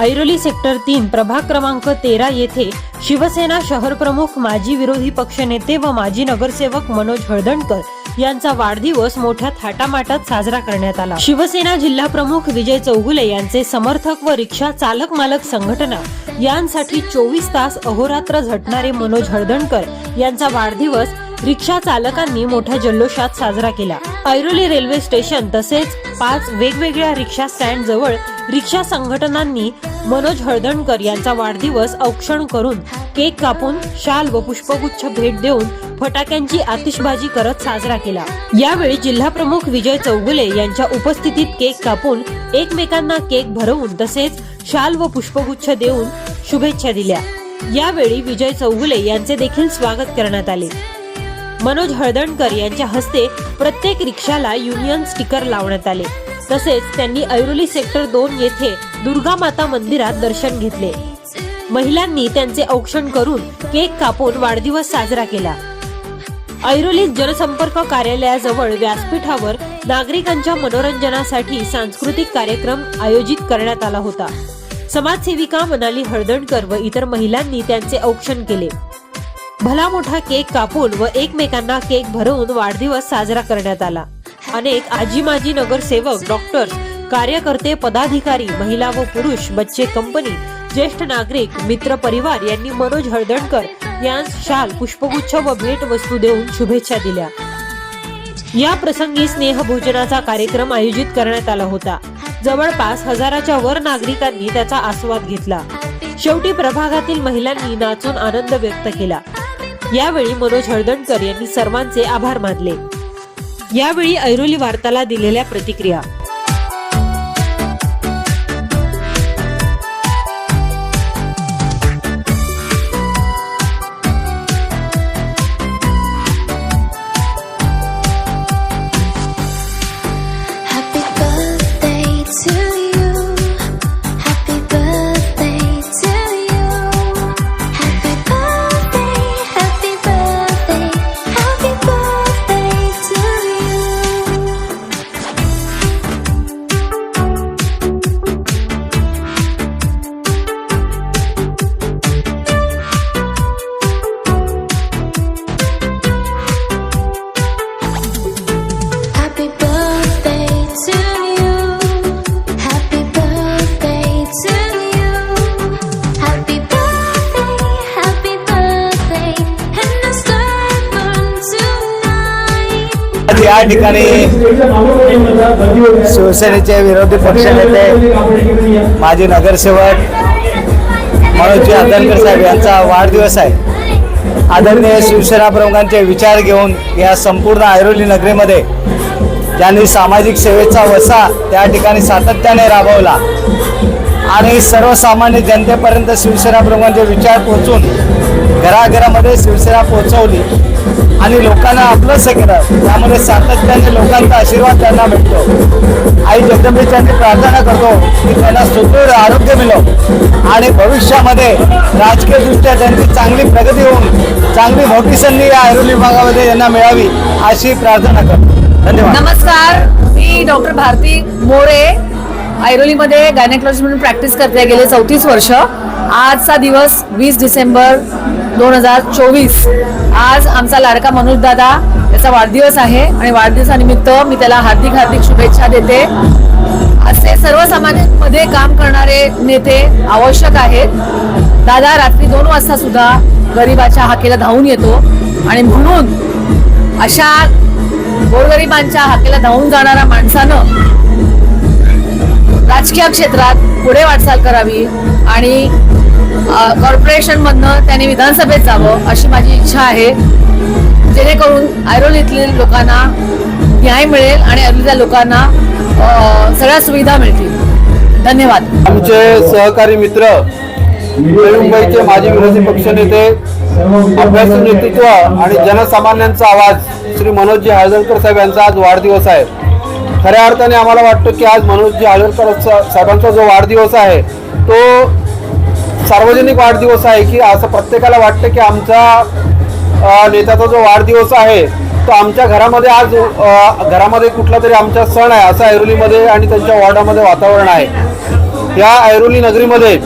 Airoli sector तीन प्रभाग क्रमांक तेरा येथे शिवसेना शहर प्रमुख माजी विरोधी पक्षनेते व माजी नगरसेवक मनोज हळदणकर यांचा वाढदिवस मोठ्या थाटामाटात साजरा करण्यात आला. शिवसेना जिल्हा प्रमुख विजय चौगुले यांचे समर्थक व रिक्षा चालक मालक संघटना यांसाठी चोवीस तास अहोरात्र झटणारे मनोज हळदणकर यांचा वाढदिवस रिक्षा चालकांनी मोठ्या जल्लोषात साजरा केला. ऐरोली रेल्वे स्टेशन तसेच पाच वेगवेगळ्या रिक्षा स्टँड जवळ रिक्षा संघटनांनी मनोज हळदणकर यांचा वाढदिवस औक्षण करून केक कापून शाल व पुष्पगुच्छ भेट देऊन फटाक्यांची आतिषबाजी करत साजरा केला. यावेळी जिल्हा प्रमुख विजय चौगुले यांच्या उपस्थितीत केक कापून एकमेकांना केक भरवून तसेच शाल व पुष्पगुच्छ देऊन शुभेच्छा दिल्या. यावेळी विजय चौगुले यांचे देखील स्वागत करण्यात आले. मनोज हळदणकर यांच्या हस्ते प्रत्येक रिक्षाला युनियन स्टिकर लावण्यात आले. तसेच त्यांनी ऐरोली सेक्टर दोन येथे दुर्गा माता मंदिरात दर्शन घेतले. महिलांनी त्यांचे औक्षण करून केक कापून वाढदिवस साजरा केला. ऐरोली जनसंपर्क कार्यालयाजवळ व्यासपीठावर नागरिकांच्या मनोरंजनासाठी सांस्कृतिक कार्यक्रम आयोजित करण्यात आला होता. समाजसेविका मनाली हळदणकर व इतर महिलांनी त्यांचे औक्षण केले. भला मोठा केक कापून व एकमेकांना केक भरवून वाढदिवस साजरा करण्यात आला. अनेक आजी माजी नगरसेवक डॉक्टर्स कार्यकर्ते पदाधिकारी महिला व पुरुष बच्चे कंपनी ज्येष्ठ नागरिक मित्र परिवार यांनी मनोज हळदणकर यांस शाल पुष्पगुच्छ व भेट वस्तू देऊन शुभेच्छा दिल्या. या प्रसंगी स्नेहभोजनाचा कार्यक्रम आयोजित करण्यात आला होता. जवळपास हजाराच्या वर नागरिकांनी त्याचा आस्वाद घेतला. शेवटी प्रभागातील महिलांनी नाचून आनंद व्यक्त केला. यावेळी मनोज हळदणकर यांनी सर्वांचे आभार मानले. यावेळी ऐरोली वार्ताला दिलेल्या प्रतिक्रिया. आज या ठिकाणी शिवसेनेचे विरोधी पक्षनेते माजी नगरसेवक मनोजी आदनकर साहेब यांचा वाढदिवस आहे. आदरणीय शिवसेना प्रमुखांचे विचार घेऊन या संपूर्ण ऐरोली नगरीमध्ये ज्यांनी सामाजिक सेवेचा वसा त्या ठिकाणी सातत्याने राबवला आणि सर्वसामान्य जनतेपर्यंत शिवसेनाप्रमाणे विचार पोहोचून घराघरामध्ये शिवसेना पोहोचवली. आणि लोकांना आपलंसं केलं त्यामध्ये सातत्याने लोकांचा आशीर्वाद त्यांना भेटतो. आई जगदंबेच्यांनी प्रार्थना करतो की त्यांना सुदृढ आरोग्य मिळो. आणि भविष्यामध्ये राजकीयदृष्ट्या त्यांची चांगली प्रगती होऊन चांगली मोठी संधी या ऐरोली विभागामध्ये यांना मिळावी अशी प्रार्थना करतो. धन्यवाद. नमस्कार मी डॉक्टर भारती मोरे. ऐरोलीमध्ये गायनेकॉलॉजी म्हणून प्रॅक्टिस करते गेले चौतीस वर्ष. आजचा दिवस वीस डिसेंबर दोन हजार चोवीस. आज आमचा लाडका मनोज दादा वाढदिवस आहे आणि वाढदिवसानिमित्त मी त्याला हार्दिक हार्दिक शुभेच्छा देते. असे सर्वसामान्यांमध्ये काम करणारे नेते आवश्यक आहेत. दादा रात्री दोन वाजता सुद्धा गरिबाच्या हाकेला धावून येतो आणि म्हणून अशा गोरगरिबांच्या हाकेला धावून जाणाऱ्या माणसानं राजकीय क्षेत्रात पुढे वाटचाल करावी आणि कॉर्पोरेशन मधनं त्यांनी विधानसभेत जावं अशी माझी इच्छा आहे. जेणेकरून ऐरोलीतील लोकांना न्याय मिळेल आणि ऐरोलीच्या लोकांना सगळ्या सुविधा मिळतील. धन्यवाद. आमचे सहकारी मित्र मुंबईचे माजी विरोधी पक्षनेते अभ्यासू नेतृत्व आणि जनसामान्यांचा आवाज श्री मनोजी हळदणकर साहेब यांचा आज वाढदिवस आहे. खऱ्या अर्थाने आम्हाला वाटतं की आज मनोजी आळेकर साहेबांचा जो वाढदिवस आहे तो सार्वजनिक वाढदिवस आहे की असं प्रत्येकाला वाटतं की आमचा नेत्याचा जो वाढदिवस आहे तो आमच्या घरामध्ये आज घरामध्ये कुठला तरी आमचा सण आहे असं ऐरोलीमध्ये आणि त्यांच्या वॉर्डामध्ये वातावरण आहे. या ऐरोली नगरीमध्ये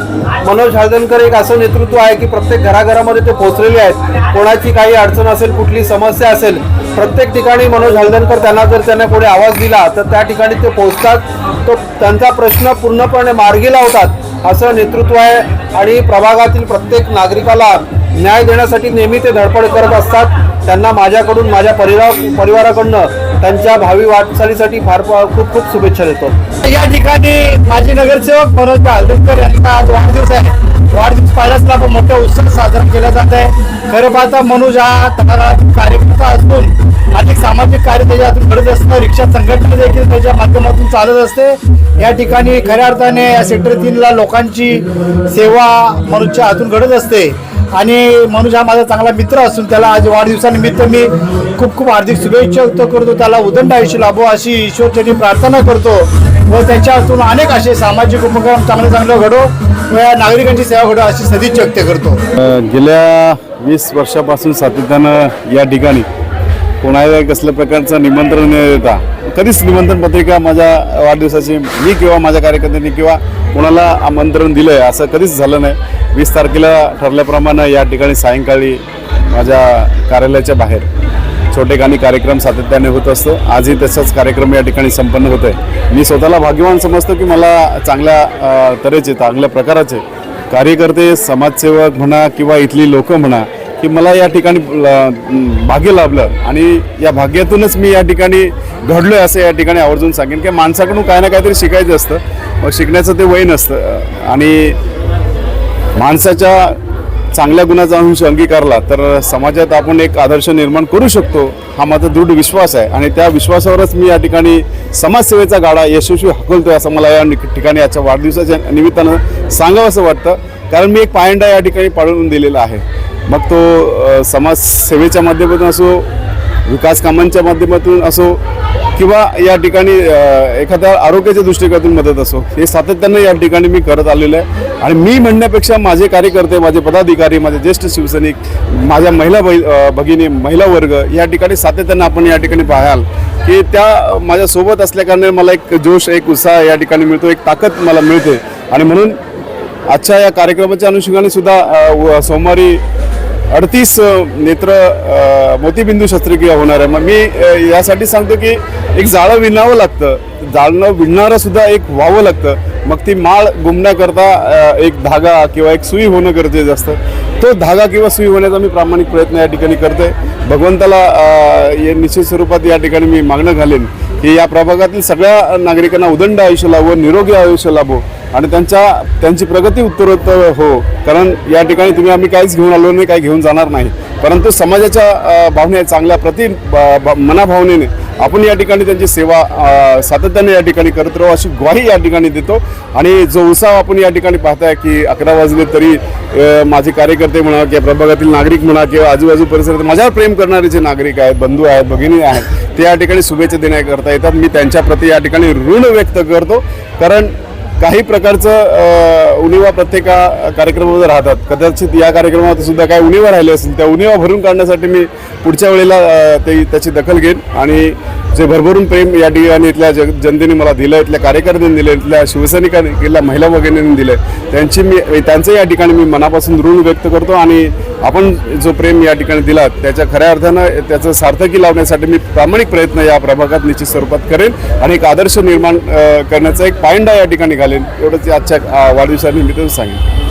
मनोज हळदणकर एक असं नेतृत्व आहे की प्रत्येक घराघरामध्ये ते पोहोचलेले आहेत. कोणाची काही अडचण असेल कुठली समस्या असेल प्रत्येक ठिकाणी मनोज हळदणकर त्यांना जर त्यांना पुढे आवाज दिला तर त्या ठिकाणी ते पोहोचतात. तो त्यांचा प्रश्न पूर्णपणे मार्गी लावतात असं नेतृत्व आहे. आणि प्रभागातील प्रत्येक नागरिकाला न्याय देण्यासाठी नेहमी ते धडपड करत असतात. त्यांना माझ्याकडून माझ्या परिवार परिवाराकडनं त्यांच्या भावी वाटचालीसाठी फार खूप खूप शुभेच्छा देतो. या ठिकाणी माजी नगरसेवक मनोज हळदणकर यांचा आज वाढदिवस आहे. वाढदिवस पाहिलाच पण मोठ्या उत्सव साजरा केला जात आहे. खरं पाहता मनोज हा तळागाळातील कार्यकर्ता असून अनेक सामाजिक कार्य त्याच्यातून घडत असतं. रिक्षा संघटना देखील त्याच्या माध्यमातून चालत असते. या ठिकाणी खऱ्या अर्थाने या सेक्टर तीनला लोकांची सेवा मनोजच्या हातून घडत असते. आणि मनुज हा माझा चांगला मित्र असून त्याला आज वाढदिवसानिमित्त मी खूप खूप हार्दिक शुभेच्छा व्यक्त करतो. त्याला उदंड आयुष्य लाभो अशी ईश्वरचरणी प्रार्थना करतो व त्याच्यातून अनेक असे सामाजिक उपक्रम चांगले चांगले घडो व या नागरिकांची सेवा घडो अशी सदिच्छा व्यक्त करतो. गेल्या वीस वर्षापासून सातत्यानं या ठिकाणी कोणाला कसल्या प्रकारचं निमंत्रण न देता कधीच निमंत्रण पत्रिका माझ्या वाढदिवसाची मी किंवा माझ्या कार्यकर्त्यांनी किंवा कोणाला आमंत्रण दिलं आहे असं कधीच झालं नाही. वीस तारखेला ठरल्याप्रमाणे या ठिकाणी सायंकाळी माझ्या कार्यालयाच्या बाहेर छोटेखानी कार्यक्रम सातत्याने होत असतो. आजही तसाच कार्यक्रम या ठिकाणी संपन्न होत आहे मी स्वतःला भाग्यवान समजतो की मला चांगल्या तऱ्हेचे चांगल्या प्रकाराचे कार्यकर्ते समाजसेवक म्हणा किंवा इथली लोक म्हणा की मला या ठिकाणी भाग्य लाभलं. आणि या भाग्यातूनच मी या ठिकाणी घडलोय असं या ठिकाणी आवर्जून सांगेन. की माणसाकडून काय ना काहीतरी शिकायचं असतं. मग शिकण्याचं ते वय नसतं. आणि माणसाच्या चांगल्या गुणाचा अंश अंगीकारला तर समाजात आपण एक आदर्श निर्माण करू शकतो हा माझा दृढ विश्वास आहे. आणि त्या विश्वासावरच मी या ठिकाणी समाजसेवेचा गाडा यशस्वी हकलतोय असं मला या ठिकाणी याच्या वाढदिवसाच्या निमित्तानं सांगावं असं वाटतं. कारण मी एक पायंडा या ठिकाणी पाळून दिलेला आहे. मग तो समाजसेवेच्या माध्यमातून असो विकास कामांच्या माध्यमातून असो किंवा या ठिकाणी एखाद्या आरोग्याच्या दृष्टिकोनातून मदत असो हे सातत्यानं या ठिकाणी मी करत आलेलं आहे. आणि मी म्हणण्यापेक्षा माझे कार्यकर्ते माझे पदाधिकारी माझे ज्येष्ठ शिवसैनिक माझ्या महिला भगिनी महिला वर्ग या ठिकाणी सातत्यानं आपण या ठिकाणी पाहाल की त्या माझ्यासोबत असल्याकारणे मला एक जोश एक उत्साह या ठिकाणी मिळतो एक ताकद मला मिळते. आणि म्हणून आजच्या या कार्यक्रमाच्या अनुषंगाने सुद्धा व- सोमवारी अडतीस नेत्र मोतीबिंदू शस्त्रक्रिया होणार आहे. मग मी यासाठी सांगतो की एक जाळं विणावं लागतं. जाळणं विणणारं सुद्धा एक व्हावं लागतं. मग ती माळ गुंबण्याकरता एक धागा किंवा एक सुई होणं गरजेचं असतं. तो धागा किंवा सुई होण्याचा मी प्रामाणिक प्रयत्न या ठिकाणी करतोय. भगवंताला निश्चित स्वरूपात या ठिकाणी मी मागणं घालेन. की या प्रभागातील सगळ्या नागरिकांना उदंड आयुष्य लाभो निरोगी आयुष्य लाभो आणि त्यांच्या त्यांची प्रगती उत्तरोत्तर हो. कारण या ठिकाणी तुम्ही आम्ही काहीच घेऊन आलो नाही काही घेऊन जाणार नाही. परंतु समाजाच्या भावने चांगल्या प्रति ब- ब- मनाभावनेने आपण या ठिकाणी त्यांची सेवा सातत्याने या ठिकाणी करत राहू अशी ग्वाही या ठिकाणी देतो. आणि जो उत्साह आपण या ठिकाणी पाहताय की अकरा वाजले तरी माझे कार्यकर्ते म्हणा किंवा प्रभागातील नागरिक म्हणा किंवा आजूबाजू परिसरात माझ्यावर प्रेम करणारे जे नागरिक आहेत बंधू आहेत भगिनी आहेत ते या ठिकाणी शुभेच्छा देण्याकरता येतात. मी त्यांच्याप्रती या ठिकाणी ऋण व्यक्त करतो. कारण काही प्रकारचं उणिवा प्रत्येक कार्यक्रमामध्ये राहतात. कदाचित या कार्यक्रमात सुद्धा काही उणिवा राहिले असतील त्या उणिवा भरून काढण्यासाठी मी पुढच्या वेळेला ते त्याची दखल घेईन. आणि जे भरभरून प्रेम या ठिकाणी इथल्या जग जनतेने मला दिलं इथल्या कार्यकर्त्यांनी दिलं इथल्या शिवसैनिकांनी इथल्या महिला भगिनींनी दिलं. त्यांची मी त्यांचं या ठिकाणी मी मनापासून ऋण व्यक्त करतो आणि आपण जो प्रेम या ठिकाणी दिला त्याच्या खऱ्या अर्थानं त्याचं सार्थकी लावण्यासाठी मी प्रामाणिक प्रयत्न या प्रभागात निश्चित स्वरूपात करेन आणि एक आदर्श निर्माण करण्याचा एक पायंडा या ठिकाणी घालेन एवढंच आजच्या वाढदिवसानिमित्त सांगेन.